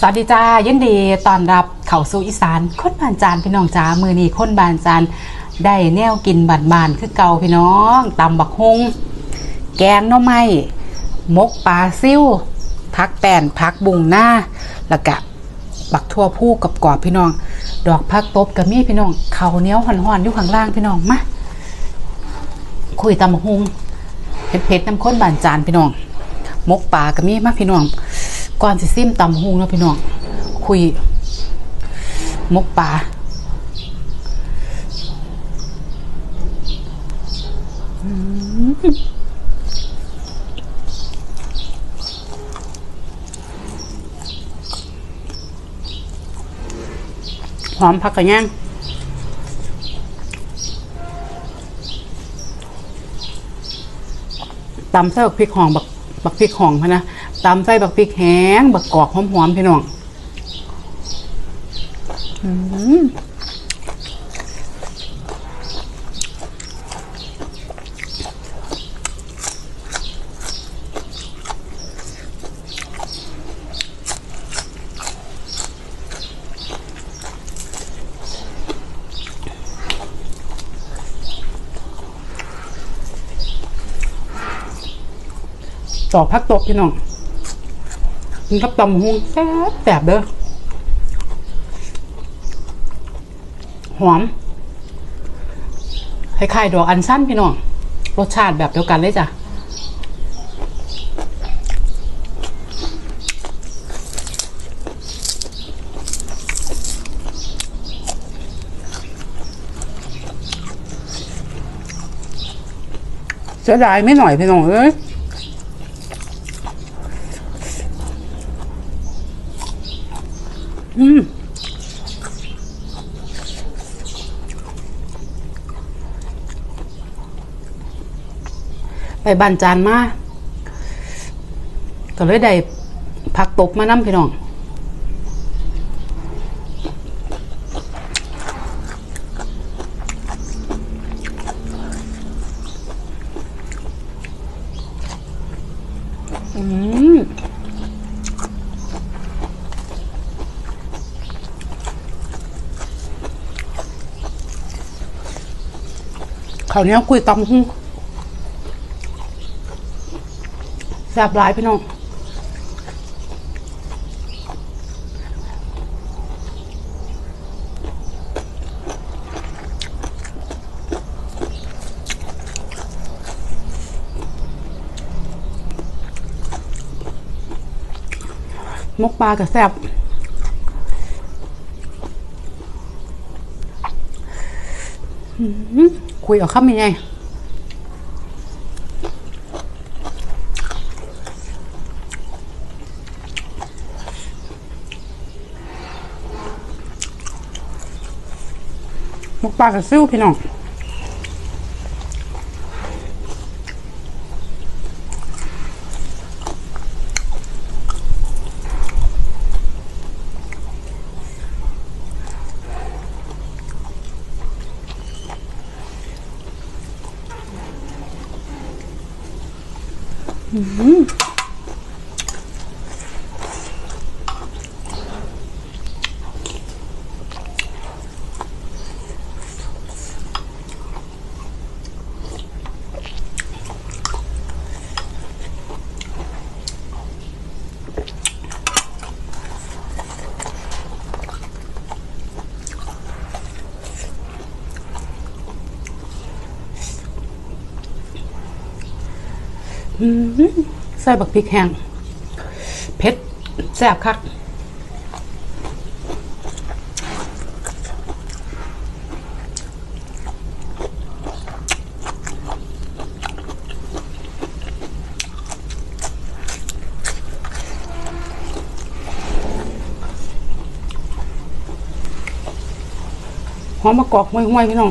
สวัสดีจ้ายินดีต้อนรับเข้าสู่อีสานคนบานจานพี่น้องจ้ามือนี้คนบานจานได้แนวกินบานบานคือเก่าพี่น้องตำบักฮงแกงน่อไม้มกปลาซิ่วพักแป้นพักบุงหน้าแล้วก็บักทั่วผู้กับกรอบพี่น้อง ดอกพักตบกับมีพี่น้องเขาเนี้ยวห่อนๆอยู่ข้างล่างพี่น้องมาคุยตำบักฮงเผ็ดๆน้ำข้นบานจานพี่น้องมกปลากับมีมาพี่น้อง ก่อนสิซิมตำฮุงเนาะพี่น้องคุยมกปลาหอมผักกระย่างตำใส่บักพริกหอมบักบักพริกหอมพะนะ ตำใส่บักพริกแห้งบักกอกหอมๆพี่น้องอืมต่อพักตบพี่น้อง กินกับตำหุงแซ่บแซ่บเด้อหอมคล้ายๆดอกอัญชันพี่น้อง รสชาติแบบเดียวกันเลยจ้ะเสียดายไม่หน่อยพี่น้องเอ้ย อืมไปบานจานมาก็เลยได้ผักตบมานำพี่น้องอืม ข้าวเนียวกุยตำหุ้งแซ่บหลายพี่น้องมกปลากับแซ่บ คุยเอาข้ามยังไงมกปลากระซิ่วพี่น้อง อืม ใส่บักพริกแห้งเผ็ดแซ่บคักหอมมะกอกห้วยๆพี่น้อง